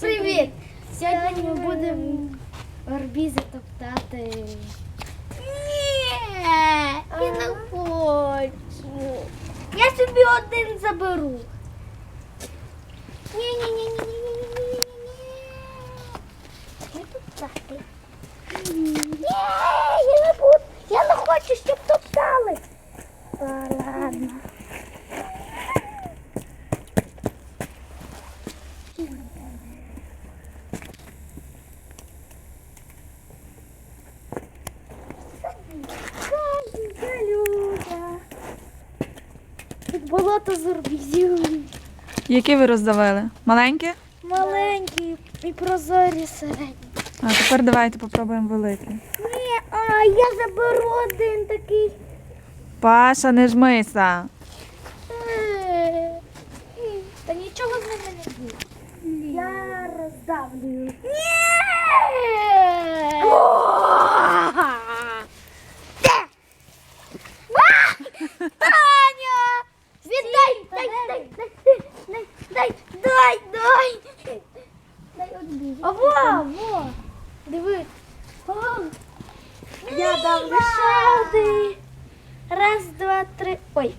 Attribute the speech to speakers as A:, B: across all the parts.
A: привіт! Сьогодні ми будемо орбізи топтати. Ні, я не хочу. Я собі один заберу. Ні, ні, ні, ні, ні, ні, ні, ні, ні, ні. Не топтати. Ні, я не буду. Я не хочу, щоб топтали. Ладно. Болото з орбізів.
B: Які ви роздавили? Маленькі?
A: Маленькі і прозорі середні.
B: А тепер давайте попробуємо великі.
A: Ні, а я заберу один такий.
B: Паша, не жмися.
A: Е, Та нічого з ними не буде. Я роздавлю. Ні! Дай, дай, дай, дай, дай, дай, дай. Одну. А во. Диви. О, Я дам лише один. Раз, два, три. Ой.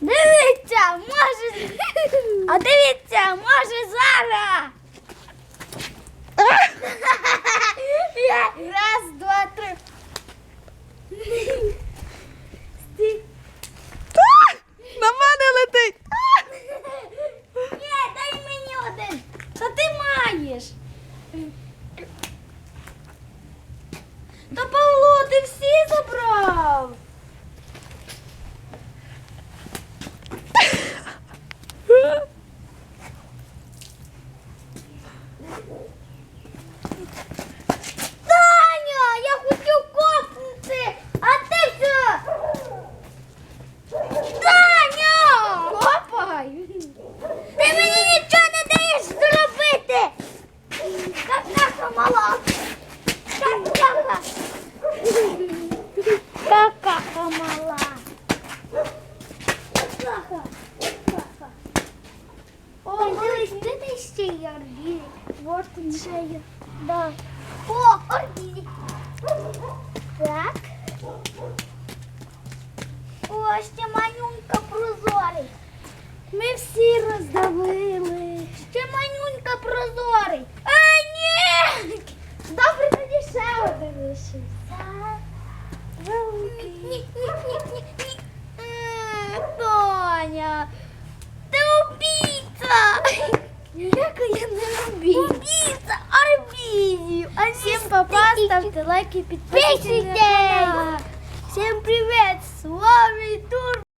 A: Дивіться, може. А дивіться, може Какаха мала! Какаха! Какаха мала! Какаха! Какаха! О, дивись, де ти ще є орбізі? Вот тут ще є. Да. О, орбізі! какая на Убийца Армению. А Всем папа, ставьте лайки, подписывайтесь на канал. Всем привет, с вами Тур.